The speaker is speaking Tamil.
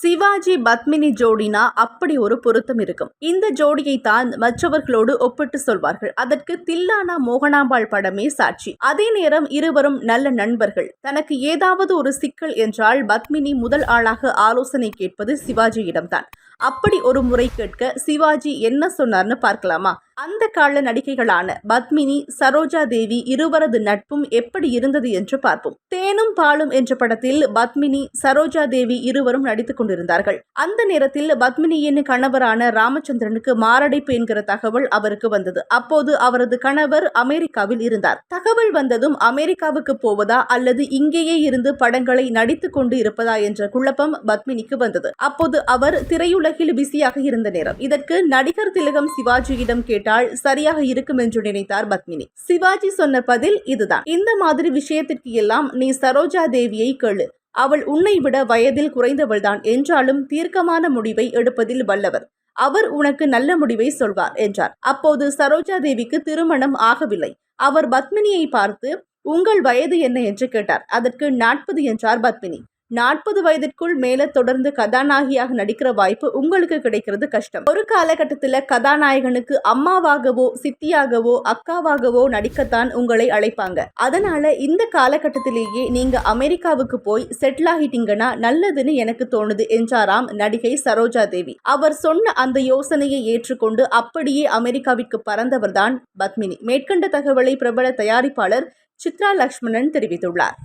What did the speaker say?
சிவாஜி பத்மினி ஜோடினா அப்படி ஒரு பொருத்தம் இருக்கும். இந்த ஜோடியை தான் மற்றவர்களோடு ஒப்பிட்டு சொல்வார்கள். அதற்கு தில்லானா மோகனாம்பாள் படமே சாட்சி. அதே நேரம் இருவரும் நல்ல நண்பர்கள். தனக்கு ஏதாவது ஒரு சிக்கல் என்றால் பத்மினி முதல் ஆளாக ஆலோசனை கேட்பது சிவாஜியிடம்தான். அப்படி ஒரு முறை கேட்க சிவாஜி என்ன சொன்னார்னு பார்க்கலாமா? அந்த கால நடிகைகளான பத்மினி சரோஜா தேவி இருவரது நட்பும் எப்படி இருந்தது என்று பார்ப்போம். தேனும் பாலும் என்ற படத்தில் பத்மினி சரோஜா தேவி இருவரும் நடித்துக் கொண்டிருந்தார்கள். அந்த நேரத்தில் பத்மினியின் கணவரான ராமச்சந்திரனுக்கு மாரடைப்பு என்கிற தகவல் அவருக்கு வந்தது. அப்போது அவரது கணவர் அமெரிக்காவில் இருந்தார். தகவல் வந்ததும் அமெரிக்காவுக்கு போவதா அல்லது இங்கேயே இருந்து படங்களை நடித்துக் கொண்டு இருப்பதா என்ற குழப்பம் பத்மினிக்கு வந்தது. அப்போது அவர் திரையுலகில் பிஸியாக இருந்த நேரம். இதற்கு நடிகர் திலகம் சிவாஜியிடம் கேட்டால் சரியாக இருக்கும் என்று நினைத்தார் பத்மினி. சிவாஜி சொன்ன பதில் இதுதான். இந்த மாதிரி விஷயத்திற்கு எல்லாம் நீ சரோஜா தேவியை கேளு. அவள் உன்னை விட வயதில் குறைந்தவள்தான் என்றாலும் தீர்க்கமான முடிவை எடுப்பதில் வல்லவர். அவர் உனக்கு நல்ல முடிவை சொல்வார் என்றார். அப்போது சரோஜா தேவிக்கு திருமணம் ஆகவில்லை. அவர் பத்மினியை பார்த்து உங்கள் வயது என்ன? என்று கேட்டார். அதற்கு நாற்பது என்றார் பத்மினி. நாற்பது வயதிற்குள் மேல தொடர்ந்து கதாநாயகியாக நடிக்கிற வாய்ப்பு உங்களுக்கு கிடைக்கிறது கஷ்டம். ஒரு காலகட்டத்தில் கதாநாயகனுக்கு அம்மாவாகவோ சித்தியாகவோ அக்காவாகவோ நடிக்கத்தான் உங்களை அழைப்பாங்க. அதனால இந்த காலகட்டத்திலேயே நீங்க அமெரிக்காவுக்கு போய் செட்டில் ஆகிட்டீங்கன்னா நல்லதுன்னு எனக்கு தோணுது என்றாராம் நடிகை சரோஜா தேவி. அவர் சொன்ன அந்த யோசனையை ஏற்றுக்கொண்டு அப்படியே அமெரிக்காவிற்கு பறந்தவர்தான் பத்மினி. மேற்கண்ட தகவலை பிரபல தயாரிப்பாளர் சித்ரா லக்ஷ்மணன் தெரிவித்துள்ளார்.